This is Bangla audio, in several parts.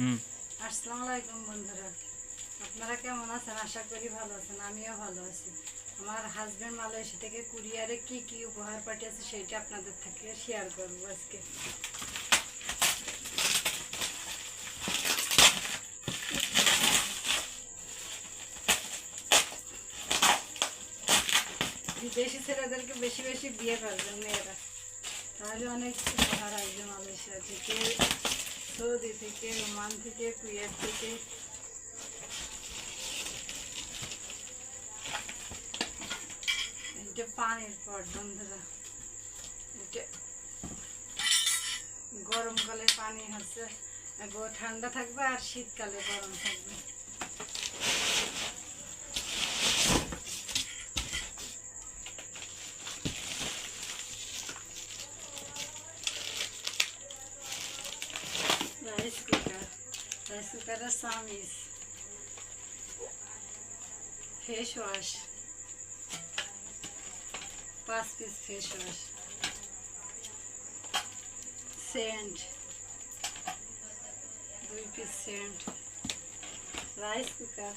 আসসালামু আলাইকুম বন্ধুরা। আপনারা কেমন আছেন? আশা করি ভালো আছেন, আমিও ভালো আছি। আমার হাজব্যান্ড মালয়েশিয়া থেকে কুরিয়ারে কি কি উপহার পাঠিয়েছে সেইটা আপনাদের থেকে শেয়ার করব আজকে। বিদেশি ছেলেদেরকে বেশি বেশি বিয়ে করবেন মেয়েরা। তাহলে অনেক উপহার আসবে মালয়েশিয়া থেকে। সৌদি থেকে ওমান থেকে, কুয়েত থেকে। পানির পট, বন্ধুরা। এটা গরমকালে পানি হচ্ছে ঠান্ডা থাকবে আর শীতকালে গরম থাকবে। Tá Traz superação nisso. Fecho, acho. Passo esse fecho, acho. Sand. Dois piso, sand. Rice cooker.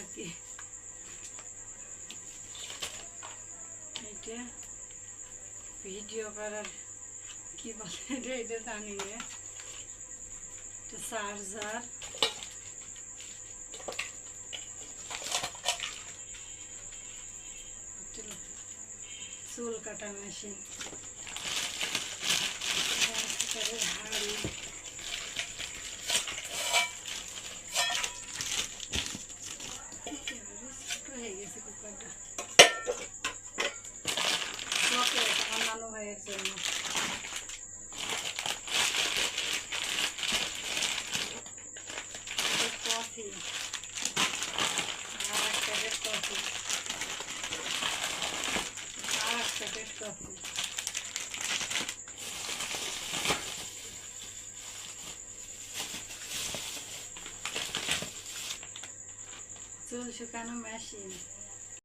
এগুলা কি এটা ভিডিও করার কি বলে এটা এটা জানি না। এটা চার্জার। চুল কাটা machine. reserva. Recorte. Arrasta, recorte. Arrasta, recorte. Tudo ficar no mexe.